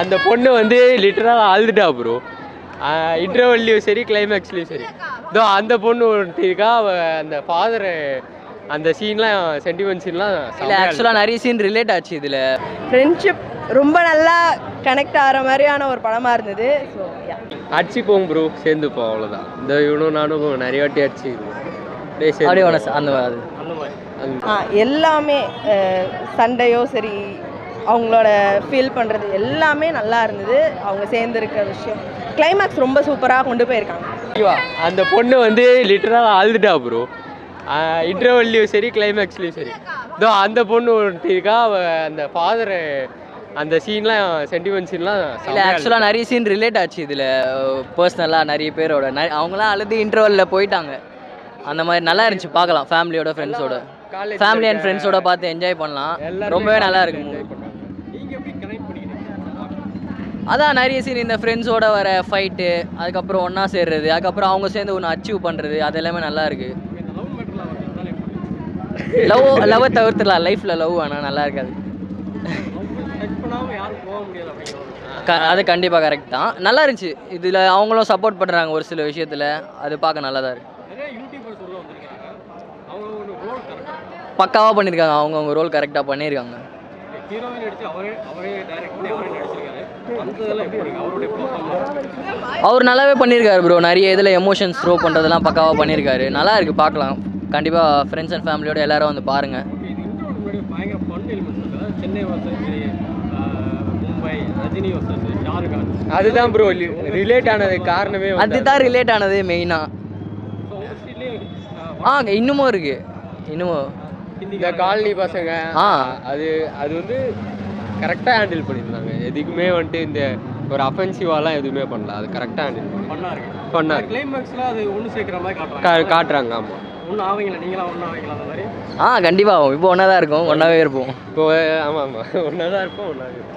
அந்த பொண்ணு வந்து லிட்டராக அழுதுட்டா ப்ரோ இன்டர்வல்லையும் சரி கிளைமேக்ஸ்லையும் சரி. இதோ அந்த பொண்ணு ஒருத்தி இருக்கா அந்த ஃபாதர் அந்த சீன்லாம் சென்டிமெண்ட் சீன்லாம் இல்லை ஆக்சுவலாக நிறைய சீன் ரிலேட் ஆச்சு இதில். ஃப்ரெண்ட்ஷிப் ரொம்ப நல்லா கனெக்ட் ஆகிற மாதிரியான ஒரு படமாக இருந்தது. ஸோ அடிச்சுப்போம் ப்ரோ சேர்ந்துப்போம் அவ்வளோதான் இந்த இவனும் நானும் நிறைய வாட்டி அடிச்சு. அப்படியே அந்த அது ஆ எல்லாமே சண்டையோ சரி அவங்களோட ஃபீல் பண்ணுறது எல்லாமே நல்லா இருந்தது. அவங்க சேர்ந்துருக்க விஷயம். கிளைமேக்ஸ் ரொம்ப சூப்பராக கொண்டு போயிருக்காங்க. அந்த பொண்ணு வந்து லிட்டராக அழுதுட்டா ப்ரோ இன்டர்வல்லையும் சரி கிளைமேக்ஸ்லையும் சரி. இதோ அந்த பொண்ணு ஒருத்தி இருக்கா அவ அந்த ஃபாதர் அந்த சீன்லாம் சென்டிமெண்ட் சீன்லாம் இல்லை ஆக்சுவலாக நிறைய சீன் ரிலேட் ஆச்சு இதில். பர்சனலாக நிறைய பேரோட. நெ- அவங்களாம் அழுது இன்டர்வலில் போயிட்டாங்க. அந்த மாதிரி நல்லா இருந்துச்சு பார்க்கலாம். ஃபேமிலியோட ஃப்ரெண்ட்ஸோட ஃபேமிலி அண்ட் ஃப்ரெண்ட்ஸோட பார்த்து என்ஜாய் பண்ணலாம். ரொம்பவே நல்லா இருக்கு. அதான் நிறைய சீன் இந்த ஃப்ரெண்ட்ஸோட வர ஃபைட்டு அதுக்கப்புறம் ஒன்றா சேர்றது அதுக்கப்புறம் அவங்க சேர்ந்து ஒன்று அச்சீவ் பண்ணுறது அது எல்லாமே நல்லா இருக்கு. லவ் லவ்வை தவிர்த்துடலாம். லைஃப்பில் லவ் ஆனால் நல்லா இருக்காது. அது கண்டிப்பாக கரெக்ட் தான். நல்லா இருந்துச்சு. இதில் அவங்களும் சப்போர்ட் பண்ணுறாங்க ஒரு சில விஷயத்தில். அது பார்க்க நல்லா தான் இருக்கு. பக்காவாக பண்ணியிருக்காங்க அவங்கவுங்க ரோல் கரெக்டாக பண்ணியிருக்காங்க அவர் நல்லாவே பண்ணியிருக்காரு ப்ரோ நிறைய இதில் எமோஷன்ஸ் த்ரோ பண்ணுறதெல்லாம் பக்காவாக பண்ணியிருக்காரு நல்லா இருக்கு பார்க்கலாம். கண்டிப்பாக ஃப்ரெண்ட்ஸ் அண்ட் ஃபேமிலியோட எல்லாரும் வந்து பாருங்கள் அதுதான் ப்ரோ ரிலேட் ஆனது காரணமே அதுதான் ரிலேட் ஆனது மெயினாக ஆ. இன்னமும் இருக்கு. இன்னமும். இந்த காலனி பசங்க ஆ. அது அது வந்து கரெக்டாக ஹேண்டில் பண்ணியிருந்தாங்க. எதுக்குமே வந்துட்டு இந்த ஒரு அஃபென்சிவாலாம் எதுவுமே பண்ணல. அது கரெக்டாக ஹேண்டில் பண்ணி பண்ணாங்க கிளைமேக்ஸ்ல அது ஒன்று சேர்க்குற மாதிரி காட்டுறாங்க. காட்டுறாங்க ஆமாம் ஒன்றும் ஆவீங்களா? நீங்களா ஒன்றும் ஆவீங்களா அந்த மாதிரி? ஆ கண்டிப்பாக இப்போ ஒன்றா தான் இருக்கும். ஒன்றாவே இருப்போம். இப்போ ஆமாம் ஆமாம் ஒன்றா தான் இருப்போம் ஒன்றா இருப்போம்.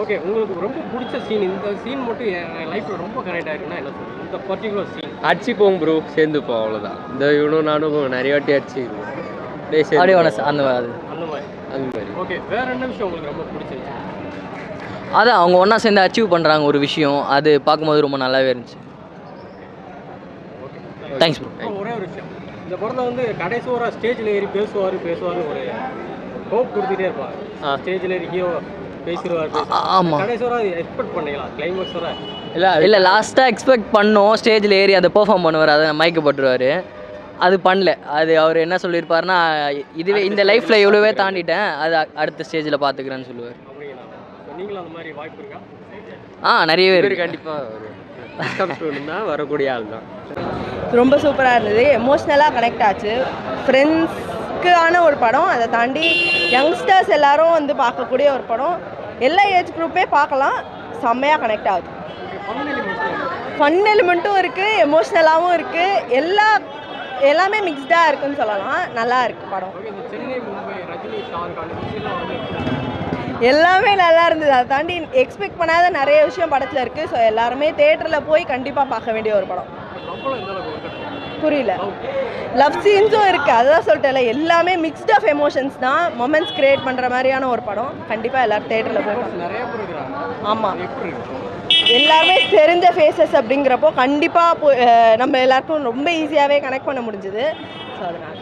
ஓகே உங்களுக்கு ரொம்ப பிடிச்ச சீன் இந்த சீன் மட்டும் என் லைஃப்பில் ரொம்ப கனெக்ட் ஆயிருக்குன்னா என்ன சொல்லுங்க இந்த பர்டிகுலர் சீன் அடிச்சுப்போம் ப்ரோ சேர்ந்துப்போம் அவ்வளோதான் இந்த இவனும் நானும் நிறைய வாட்டி அடிச்சு ஒன்று அந்த மாதிரி அந்த மாதிரி. ஓகே வேற என்ன விஷயம் உங்களுக்கு ரொம்ப பிடிச்சிருச்சு அதான் அவங்க ஒன்றா சேர்ந்து அச்சீவ் பண்ணுறாங்க ஒரு விஷயம். அது பார்க்கும்போது ரொம்ப நல்லாவே இருந்துச்சு. தேங்க்ஸ் ப்ரோ ஒரே ஒரு விஷயம். இந்த படத்தை வந்து கடைசி ஒரு ஸ்டேஜில் ஏறி பேசுவார் பேசுவார் ஒரு ஹோப் கொடுத்துட்டே இருப்பார். ஸ்டேஜில் ஏறி ஹீரோ பேசிடுவார் ஆமாம் கடைசி எக்ஸ்பெக்ட் பண்ணீங்களா? கிளைமேக்ஸ் வர? இல்லை இல்லை லாஸ்ட்டாக எக்ஸ்பெக்ட் பண்ணோம். ஸ்டேஜில் ஏறி அதை பெர்ஃபார்ம் பண்ணுவார் அதை மயக்கப்பட்டுருவார் அது பண்ணல. அது அவர் என்ன சொல்லியிருப்பாருன்னா இதுவே இந்த லைஃப்பில் இவ்வளோவே தாண்டிட்டேன் அது அடுத்த ஸ்டேஜில் பார்த்துக்கிறேன்னு சொல்லுவார். அப்படிங்களா? So, நீங்களும் அந்த மாதிரி வாய்ப்பு இருக்கா? ஆ நிறையவே பேர் கண்டிப்பாக வரக்கூடிய ஆள் தான். ரொம்ப சூப்பராக இருந்தது. எமோஷ்னலாக கனெக்ட் ஆச்சு. ஃப்ரெண்ட்ஸ்க்கான ஒரு படம். அதை தாண்டி யங்ஸ்டர்ஸ் எல்லாரும் வந்து பார்க்கக்கூடிய ஒரு படம். எல்லா ஏஜ் குரூப்பே பார்க்கலாம். செம்மையாக கனெக்ட் ஆகுது. ஃபன் எலிமெண்ட்டும் இருக்குது எமோஷ்னலாகவும் இருக்குது எல்லா எல்லாமே மிக்ஸ்டாக இருக்குன்னு சொல்லலாம். நல்லா இருக்குது படம். எல்லாமே நல்லா இருந்தது. அதை தாண்டி எக்ஸ்பெக்ட் பண்ணாத நிறைய விஷயம் படத்தில் இருக்குது ஸோ எல்லாருமே தேட்டரில் போய் கண்டிப்பாக பார்க்க வேண்டிய ஒரு படம். புரியல. லவ் சீன்ஸும் இருக்குது அதுதான் சொல்லிட்டேன்ல எல்லாமே மிக்ஸ்ட் ஆஃப் எமோஷன்ஸ் தான் மொமெண்ட்ஸ் கிரியேட் பண்ணுற மாதிரியான ஒரு படம். கண்டிப்பாக எல்லாரும் தேட்டரில் போய் ஆமாம் இருக்கு? எல்லாருமே தெரிஞ்ச ஃபேஸஸ் அப்படிங்கிறப்போ கண்டிப்பாக போ நம்ம எல்லாருக்கும் ரொம்ப ஈஸியாகவே கனெக்ட் பண்ண முடிஞ்சுது. ஸோ அதனால்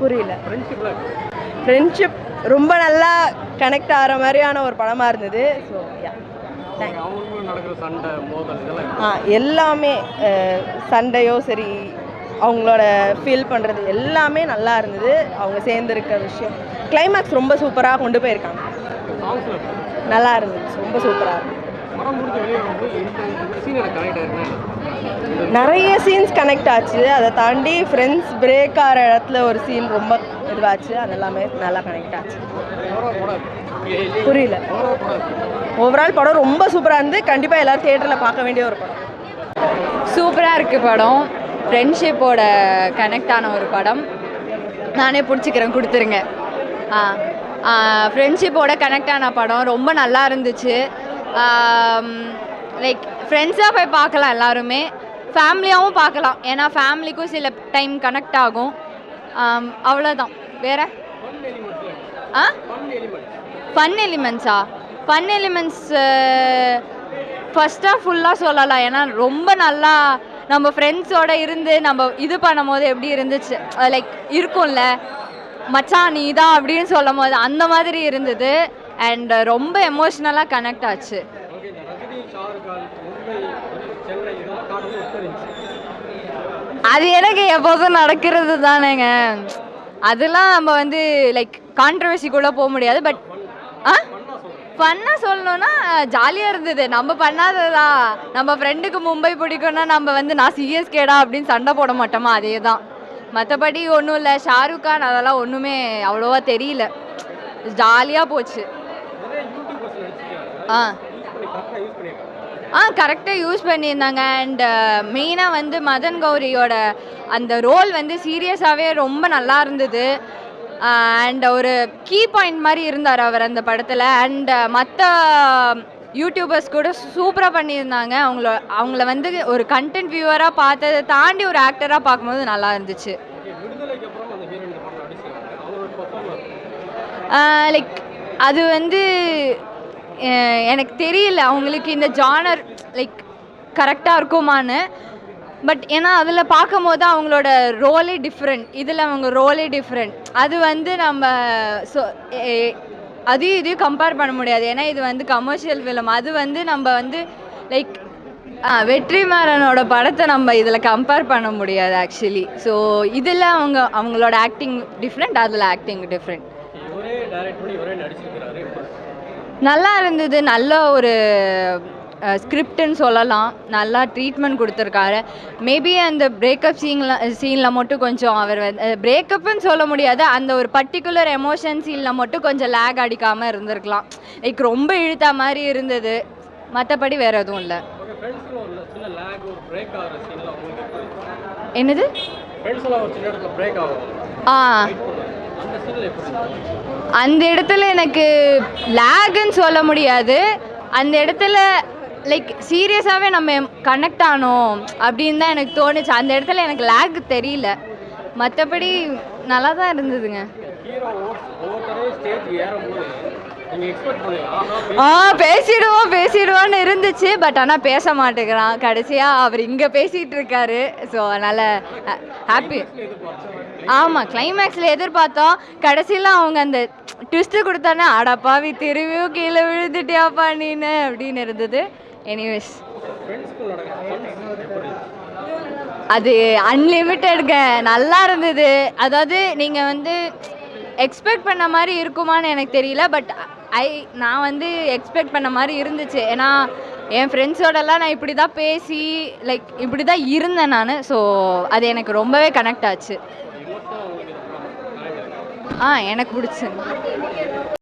புரியல. ஃப்ரெண்ட்ஷிப் ரொம்ப நல்லா கனெக்ட் ஆகிற மாதிரியான ஒரு படமாக இருந்தது. ஸோ ஆ எல்லாமே சண்டையோ சரி அவங்களோட ஃபீல் பண்ணுறது எல்லாமே நல்லா இருந்தது. அவங்க சேர்ந்துருக்க விஷயம். கிளைமேக்ஸ் ரொம்ப சூப்பராக கொண்டு போயிருக்காங்க. நல்லா இருந்துச்சு. ரொம்ப சூப்பராக சொல்லுங்க? நிறைய சீன்ஸ் கனெக்ட் ஆச்சு. அதை தாண்டி ஃப்ரெண்ட்ஸ் பிரேக் ஆகிற இடத்துல ஒரு சீன் ரொம்ப இதுவாச்சு. அது எல்லாமே நல்லா கனெக்ட் ஆச்சு. புரியல. ஓவரால் படம் இருக்கு. ஓவரால் படம் ரொம்ப சூப்பராக இருந்து கண்டிப்பாக எல்லாரும் தேட்டரில் பார்க்க வேண்டிய ஒரு படம். சூப்பராக இருக்குது படம். ஃப்ரெண்ட்ஷிப்போட கனெக்ட் ஆன ஒரு படம். நானே பிடிச்சிக்கிறேன் கொடுத்துருங்க. ஆ. ஃப்ரெண்ட்ஷிப்போட கனெக்ட் ஆன படம். ரொம்ப நல்லா இருந்துச்சு. லைக் ஃப்ரெண்ட்ஸாக போய் பார்க்கலாம் எல்லாருமே. ஃபேமிலியாகவும் பார்க்கலாம். ஏன்னா ஃபேமிலிக்கும் சில டைம் கனெக்ட் ஆகும். அவ்வளோதான் வேற? ஆ? ஃபன் எலிமெண்ட்ஸா ஃபன் எலிமெண்ட்ஸ் ஃபஸ்ட்டாக ஃபுல்லாக சொல்லலாம். ஏன்னா ரொம்ப நல்லா நம்ம ஃப்ரெண்ட்ஸோடு இருந்து நம்ம இது பண்ணும் போது எப்படி இருந்துச்சு? லைக் இருக்கும்ல. மச்சான் நீ தான் அப்படின்னு சொல்லும் போது அந்த மாதிரி இருந்தது. அண்ட் ரொம்ப எமோஷ்னலாக கனெக்ட் ஆச்சு. அது எனக்கு எப்போதும் நடக்கிறது தானேங்க. அதெல்லாம் நம்ம வந்து லைக் கான்ட்ரவர்சிக்குள்ளே போக முடியாது. பட் ஆ? பண்ண சொல்லணும்னா ஜாலியாக இருந்தது. நம்ம பண்ணாததா? நம்ம ஃப்ரெண்டுக்கு மும்பை பிடிக்கும்னா நம்ம வந்து நான் சிஎஸ்கேடா அப்படின்னு சண்டை போட மாட்டோமா? அதே தான் மற்றபடி ஒன்றும் இல்லை. ஷாருக் கான் அதெல்லாம் ஒன்றுமே அவ்வளோவா தெரியல. ஜாலியாக போச்சு. ஆ. கரெக்டாக யூஸ் ஆ கரெக்டாக யூஸ் பண்ணியிருந்தாங்க அண்ட் மெயினாக வந்து மதன் கௌரியோட அந்த ரோல் வந்து சீரியஸாகவே ரொம்ப நல்லா இருந்தது. அண்ட் ஒரு கீ பாயிண்ட் மாதிரி இருந்தார் அவர் அந்த படத்தில். அண்ட் மற்ற யூடியூபர்ஸ் கூட சூப்பராக பண்ணியிருந்தாங்க. அவங்கள அவங்கள வந்து ஒரு கண்டென்ட் வியூவராக பார்த்ததை தாண்டி ஒரு ஆக்டராக பார்க்கும்போது நல்லா இருந்துச்சு. லைக் அது வந்து எனக்கு தெரியல. அவங்களுக்கு இந்த ஜானர் லைக் கரெக்டாக இருக்குமான்னு. பட் ஏன்னா அதில் பார்க்கும் போது அவங்களோட ரோலே டிஃப்ரெண்ட் இதில் அவங்க ரோலே டிஃப்ரெண்ட் அது வந்து நம்ம ஸோ அதையும் இதையும் கம்பேர் பண்ண முடியாது. ஏன்னா இது வந்து கமர்ஷியல் ஃபிலிம் அது வந்து நம்ம வந்து லைக் வெற்றிமாறனோட படத்தை நம்ம இதில் கம்பேர் பண்ண முடியாது ஆக்சுவலி ஸோ இதில் அவங்க அவங்களோட ஆக்டிங் டிஃப்ரெண்ட் அதில் ஆக்டிங் டிஃப்ரெண்ட் நல்லா இருந்தது. நல்ல ஒரு ஸ்கிரிப்டுன்னு சொல்லலாம். நல்லா ட்ரீட்மெண்ட் கொடுத்துருக்காரு. மேபி அந்த பிரேக்கப் சீனில் சீனில் மட்டும் கொஞ்சம் அவர் வந்து பிரேக்கப்னு சொல்ல முடியாது. அந்த ஒரு பர்டிகுலர் எமோஷன் சீனில் மட்டும் கொஞ்சம் லேக் அடிக்காமல் இருந்திருக்கலாம். லைக் ரொம்ப இழுத்த மாதிரி இருந்தது. மற்றபடி வேறு எதுவும் இல்லை. என்னது? ஆ. அந்த இடத்துல எனக்கு லேகுன்னு சொல்ல முடியாது. அந்த இடத்துல லைக் சீரியஸாகவே நம்ம கனெக்ட் ஆனோம் அப்படின்னு தான் எனக்கு தோணுச்சு. அந்த இடத்துல எனக்கு லேக் தெரியல. மற்றபடி நல்லா தான் இருந்ததுங்க ஆ பேசிடுவோம் பேசிடுவோன்னு இருந்துச்சு. பட் ஆனால் பேச மாட்டேங்கிறான். கடைசியாக அவர் இங்கே பேசிகிட்டு இருக்காரு. ஸோ அதனால் ஹாப்பி ஆமாம் கிளைமேக்ஸில் எதிர்பார்த்தோம். கடைசியில் அவங்க அந்த ட்விஸ்ட்டு கொடுத்தானே அடப்பாவி திரும்பியும் கீழே விழுந்துட்டியாப்பா நீனு? அப்படின்னு இருந்தது. எனிவேஸ் அது அன்லிமிட்டெடுங்க நல்லா இருந்தது. அதாவது நீங்கள் வந்து எக்ஸ்பெக்ட் பண்ண மாதிரி இருக்குமான்னு எனக்கு தெரியல பட் ஐ நான் வந்து எக்ஸ்பெக்ட் பண்ண மாதிரி இருந்துச்சு. ஏன்னா என் ஃப்ரெண்ட்ஸோடலாம் நான் இப்படி தான் பேசி லைக் இப்படி தான் இருந்தேன் நான். ஸோ அது எனக்கு ரொம்பவே கனெக்ட் ஆச்சு. ஆ எனக்கு பிடிச்சிருந்து